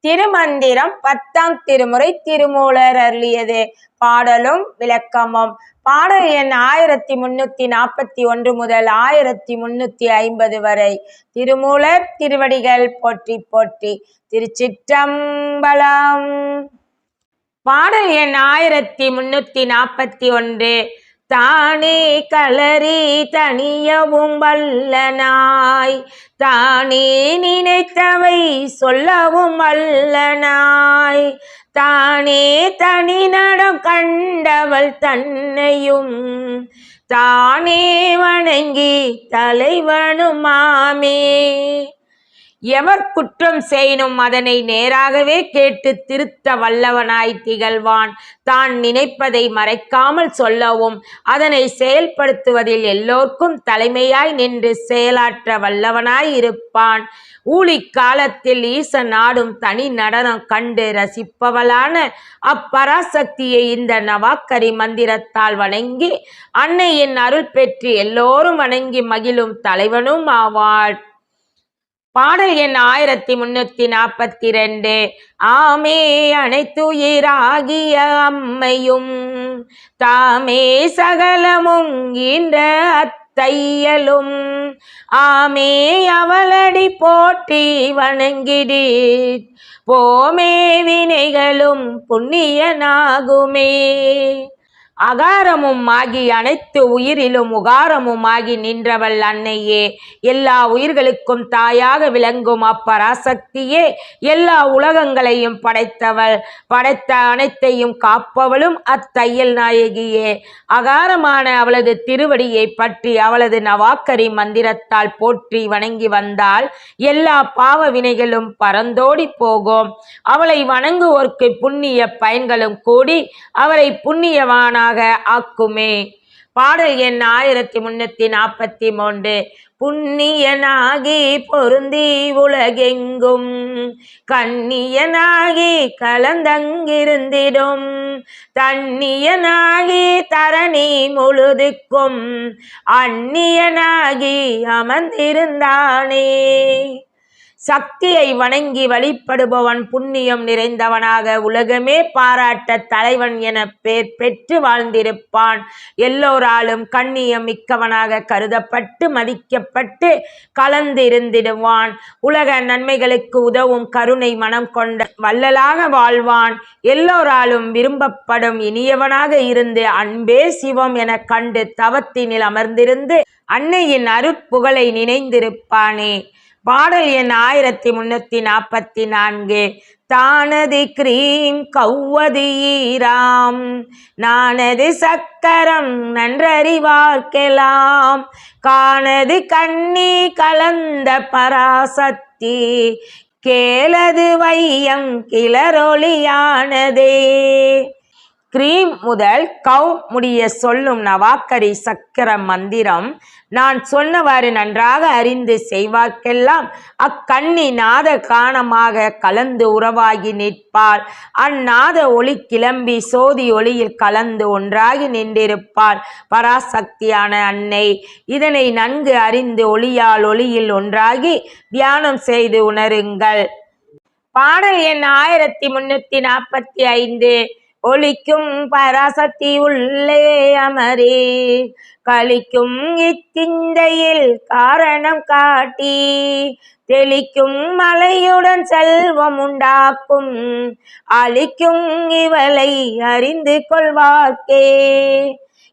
திருமந்திரம் பத்தாம் திருமுறை திருமூலர் அருளியது. பாடலும் விளக்கமும். பாடல் எண் ஆயிரத்தி முன்னூத்தி நாற்பத்தி ஒன்று முதல் ஆயிரத்தி முன்னூத்தி ஐம்பது வரை. திருமூலர் திருவடிகள் போற்றி போற்றி திருச்சிற்றம்பலம். பாடல் எண் ஆயிரத்தி முன்னூத்தி நாற்பத்தி ஒன்று. தானே கலரி தனியவும் வல்லனாய். தானே நினைத்தவை சொல்லவும் வல்லனாய். தானே தனி நடம் கண்டவள் தன்னையும். தானே வணங்கி தலைவனுமாமே. எவர் குற்றம் செய்யினும் அதனை நேராகவே கேட்டு திருத்த வல்லவனாய் திகழ்வான். தான் நினைப்பதை மறைக்காமல் சொல்லவும் அதனை செயல்படுத்துவதில் எல்லோர்க்கும் தலைமையாய் நின்று செயலாற்ற வல்லவனாய் இருப்பான். ஊழி காலத்தில் ஈசன் ஆடும் தனி நடனம் கண்டு ரசிப்பவளான அப்பராசக்தியை இந்த நவாக்கரி மந்திரத்தால் வணங்கி அன்னையின் அருள் பெற்று எல்லோரும் வணங்கி மகிழும் தலைவனும் ஆவாள். பாடல் எண் ஆயிரத்தி முன்னூத்தி நாற்பத்தி ரெண்டு ஆமே அனைத்துயிராகிய அம்மையும் தாமே சகலமும் ஈன்ற அத்தையலும். ஆமே அவளடி போட்டி வணங்கிடி போமே வினைகளும் புண்ணியனாகுமே. அகாரமும் ஆகி அனைத்து உயிரிலும் உகாரமும் ஆகி நின்றவள் அன்னையே. எல்லா உயிர்களுக்கும் தாயாக விளங்கும் அப்பராசக்தியே. எல்லா உலகங்களையும் படைத்தவள் படைத்த அனைத்தையும் காப்பவளும் அத்தையல் நாயகியே. அகாரமான அவளது திருவடியை பற்றி அவளது நவாக்கரி மந்திரத்தால் போற்றி வணங்கி வந்தால் எல்லா பாவ வினைகளும் பறந்தோடி போகும். அவளை வணங்குவோர்க்கு புண்ணிய பயன்களும் கூடி அவரை புண்ணியவானாக ஆக்குமே. பாடல் எண் ஆயிரத்தி முன்னூத்தி நாற்பத்தி மூன்று. புண்ணியனாகி பொருந்தி உலகெங்கும். கண்ணியனாகி கலந்தங்கிருந்திடும். தன்னியனாகி தரணி முழுதுக்கும். அந்நியனாகி அமர்ந்திருந்தானே. சக்தியை வணங்கி வழிபடுபவன் புண்ணியம் நிறைந்தவனாக உலகமே பாராட்ட தலைவன் என பேர் பெற்று வாழ்ந்திருப்பான். எல்லோராலும் கண்ணியம் மிக்கவனாக கருதப்பட்டு மதிக்கப்பட்டு கலந்து இருந்திடுவான் உலக நன்மைகளுக்கு உதவும் கருணை மனம் கொண்ட வள்ளலாக வாழ்வான். எல்லோராலும் விரும்பப்படும் இனியவனாக இருந்து அன்பே சிவம் என கண்டு தவத்தினில் அமர்ந்திருந்து அன்னையின் அருட்புகழை நினைந்திருப்பானே. பாடல் எண் ஆயிரத்தி முன்னூத்தி நாற்பத்தி நான்கு. தானது கிரீம் கௌவது ஈராம். நானது சக்கரம் நன்றறிவார்க்கெலாம். காணது கண்ணி கலந்த பராசக்தி. கேளது வையம் கிளரொளியானதே. கிரீம் முதல் கவ் முடிய சொல்லும் நவாக்கரி சக்கர மந்திரம். நான் சொன்னவாறு நன்றாக அறிந்து செய்வார்க்கெல்லாம் அக்கண்ணி நாத காணமாக கலந்து உறவாகி நிற்பார் அந்நாத ஒளி கிளம்பி சோதி ஒளியில் கலந்து ஒன்றாகி நின்றிருப்பார் பராசக்தியான அன்னை இதனை நன்கு அறிந்து ஒளியால் ஒளியில் ஒன்றாகி தியானம் செய்து உணருங்கள். பாடல் எண் ஆயிரத்தி முன்னூத்தி நாற்பத்தி ஐந்து. ஒளிக்கும் பராசக்தி உள்ளே அமரே. கழிக்கும் இச்சிந்தையில் காரணம் காட்டி தெளிக்கும் மலையுடன் செல்வம் உண்டாக்கும் அழிக்கும் இவளை அறிந்து கொள்வார்க்கே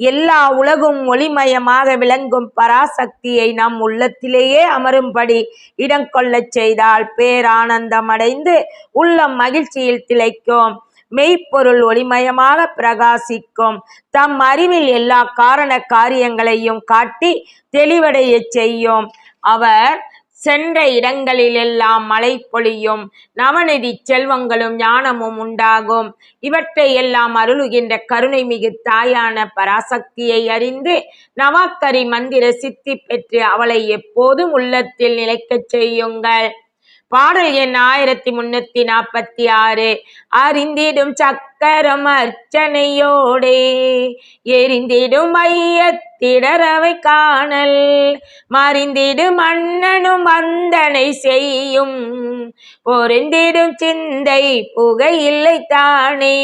எல்லா உலகும் ஒளிமயமாக விளங்கும் பராசக்தியை நம் உள்ளத்திலேயே அமரும்படி இடம் கொள்ளச் செய்தால் பேரானந்தம் அடைந்து உள்ளம் மகிழ்ச்சியில் திளைக்கும். மெய்ப்பொருள் ஒளிமயமாக பிரகாசிக்கும். தம் அறிவில் எல்லா காரண காரியங்களையும் காட்டி தெளிவடையச் செய்யும். அவர் சென்ற இடங்களிலெல்லாம் மழை பொழியும். நவநிதி செல்வங்களும் ஞானமும் உண்டாகும். இவற்றை எல்லாம் அருளுகின்ற கருணை மிகு தாயான பராசக்தியை அறிந்து நவாக்கரி மந்திர சித்தி பெற்று அவளை எப்போதும் உள்ளத்தில் நிலைக்கச் செய்யுங்கள். பாடல் எண் ஆயிரத்தி முன்னூத்தி நாற்பத்தி ஆறு. அறிந்திடும் சக்கரம் அர்ச்சனையோடே எரிந்திடும் மையத்திடரவை காணல். மறிந்திடும் மன்னனும் வந்தனை செய்யும் பொருந்திடும் சிந்தை புகையில்லை தானே.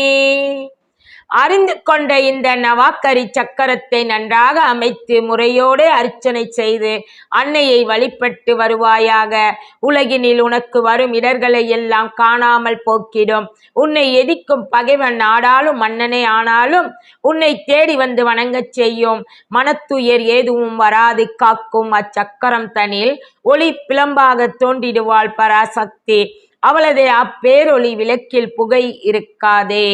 அறிந்து கொண்ட இந்த நவாக்கரி சக்கரத்தை நன்றாக அமைத்து முறையோடு அர்ச்சனை செய்து அன்னையை வழிபட்டு வருவாயாக. உலகினில் உனக்கு வரும் இடர்களை எல்லாம் காணாமல் போக்கிடும். உன்னை எதிக்கும் பகைவன் ஆடாலும் மன்னனே ஆனாலும் உன்னை தேடி வந்து வணங்கச் செய்யும். மனத்துயர் ஏதுவும் வராது காக்கும் அச்சக்கரம் தனில். ஒளி பிளம்பாக தோன்றிடுவாள் பராசக்தி. அவளது அப்பேரொளி விளக்கில் புகை இருக்காதே.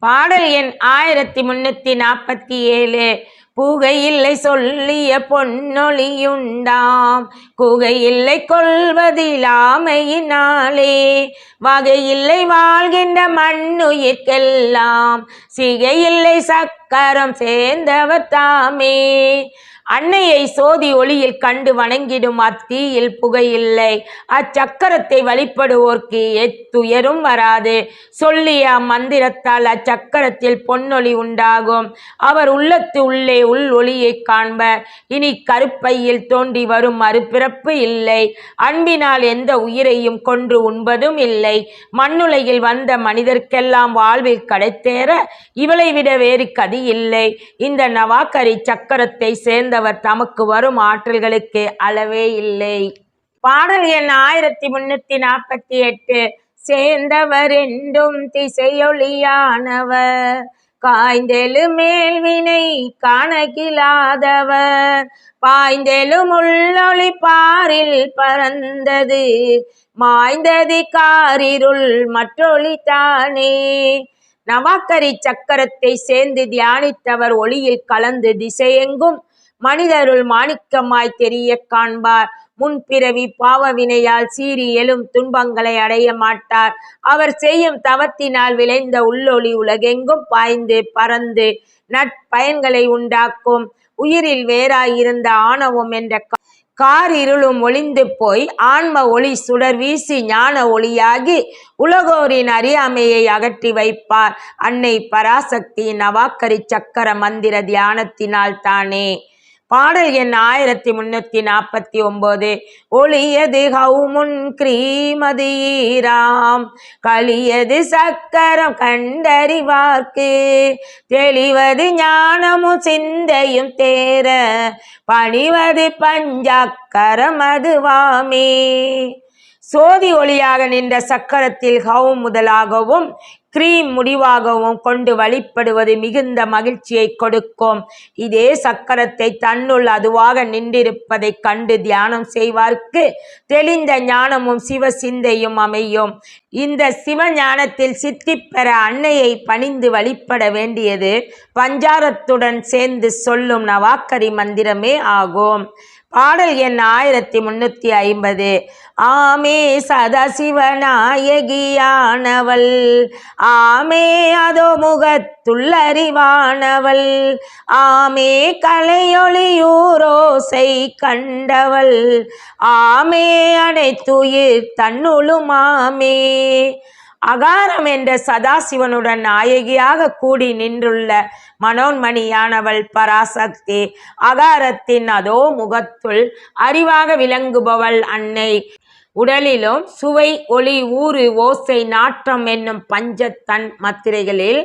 பாடல் எண் ஆயிரத்தி முன்னூத்தி நாற்பத்தி ஏழு. புகையில்லை சொல்லிய பொன்னொழியுண்டாம். குகையில்லை கொள்வதிலாமையினாலே. வகையில்லை வாழ்கின்ற மண்ணுயிர்க்கெல்லாம். சிகையில்லை சக்கரம் சேர்ந்தவர் தாமே. அன்னையை சோதி ஒளியில் கண்டு வணங்கிடும் அத்தீயில் புகையில்லை. அச்சக்கரத்தை வழிபடுவோர்க்கு எத்துயரும் வராது. சொல்லிய அம்மந்திரத்தால் அச்சக்கரத்தில் பொன்னொளி உண்டாகும். அவர் உள்ளத்து உள்ளே உள் ஒளியை காண்பர். இனி கருப்பையில் தோன்றி வரும் மறுபிறப்பு இல்லை. அன்பினால் எந்த உயிரையும் கொன்று உண்பதும் இல்லை. மண்ணுலகில் வந்த மனிதர்க்கெல்லாம் வாழ்வில் கடைத்தேற இவளை விட வேறு கதி இல்லை. இந்த நவாக்கரி சக்கரத்தை சேர்ந்த சேர்ந்தவர் தமக்கு வரும் ஆற்றல்களுக்கு அளவே இல்லை. பாடல் எண் ஆயிரத்தி முன்னூத்தி நாற்பத்தி எட்டு சேர்ந்தவர் என்றும் திசையொளியானவர் காய்ந்தெழு மேல்வினை காணகிலாதவர் பாய்ந்தெழும் உள்ளொளி பாரில் பறந்தது மாய்ந்தது காரிருள் மற்றொளி தானே. நவாக்கரி சக்கரத்தை சேர்ந்து தியானித்தவர் ஒளியில் கலந்து திசையெங்கும் மனிதருள் மாணிக்கமாய் தெரிய காண்பார். முன்பிறவி பாவவினையால் சீறி எழும் துன்பங்களை அடைய மாட்டார். அவர் செய்யும் தவத்தினால் விளைந்த உள்ளொளி உலகெங்கும் பாய்ந்து பறந்து நட்பயன்களை உண்டாக்கும். உயிரில் வேறாயிருந்த ஆணவம் என்ற கா- கார் இருளும் ஒளிந்து போய் ஆன்ம ஒளி சுடர் வீசி ஞான ஒளியாகி உலகோரின் அறியாமையை அகற்றி வைப்பார். அன்னை பராசக்தியின் அவாக்கரி சக்கர மந்திர தியானத்தினால் தானே பாடல் எண் ஆயிரத்தி முன்னூத்தி நாற்பத்தி ஒன்பது ஒளியது ஹவுமுன் கிரீமதீராம். களியது சக்கரம் கண்டறிவார்க்கு. தெளிவது ஞானமும் சிந்தையும் தேர. பணிவது பஞ்சாக்கரம் அதுவாமே. சோதி ஒளியாக நின்ற சக்கரத்தில் ஹவும் முதலாகவும் கிரீம் முடிவாகவும் கொண்டு வழிபடுவது மிகுந்த மகிழ்ச்சியை கொடுக்கும். இதே சக்கரத்தை தன்னுள் அதுவாக நின்றிருப்பதைக் கண்டு தியானம் செய்வார்க்கு தெளிந்த ஞானமும் சிவ சிந்தையும் அமையும். இந்த சிவ ஞானத்தில் சித்தி பெற அன்னையை பணிந்து வழிபட வேண்டியது பஞ்சாரத்துடன் சேர்ந்து சொல்லும் நவாக்கரி மந்திரமே ஆகும். பாடல் எண் ஆயிரத்தி முன்னூத்தி ஐம்பது. ஆமே சதாசிவநாயகியானவள். ஆமே அதோ முகத்துள்ளறிவானவள் ஆமே கலையொளியூரோசை கண்டவள். ஆமே அனைத்துயிர் தன்னுளுமாமே. அகாரம் என்ற சதாசிவனுடன் நாயகியாக கூடி நின்றுள்ள மனோன்மணியானவள் பராசக்தி அகாரத்தின் அதோ முகத்துள் அறிவாக விளங்குபவள் அன்னை. உடலிலும் சுவை ஒளி ஊறு ஓசை நாற்றம் என்னும் பஞ்சத்தன் மத்திரைகளில்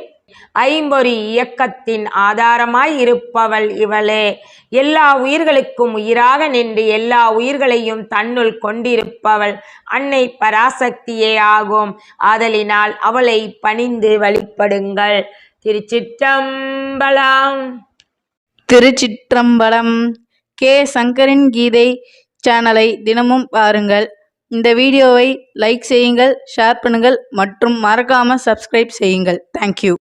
ஐம்பொறி இயக்கத்தின் ஆதாரமாய் இருப்பவள் இவளே. எல்லா உயிர்களுக்கும் உயிராக நின்று எல்லா உயிர்களையும் தன்னுள் கொண்டிருப்பவள் அன்னை பராசக்தியே ஆகும். ஆதலினால் அவளை பணிந்து வழிபடுங்கள். திருச்சிற்றம்பலம். திருச்சிற்றம்பலம். கே. சங்கரின் கீதை சேனலை தினமும் பாருங்கள். இந்த வீடியோவை லைக் செய்யுங்கள் ஷேர் பண்ணுங்கள் மற்றும் மறக்காமல் சப்ஸ்கிரைப் செய்யுங்கள். தேங்க்யூ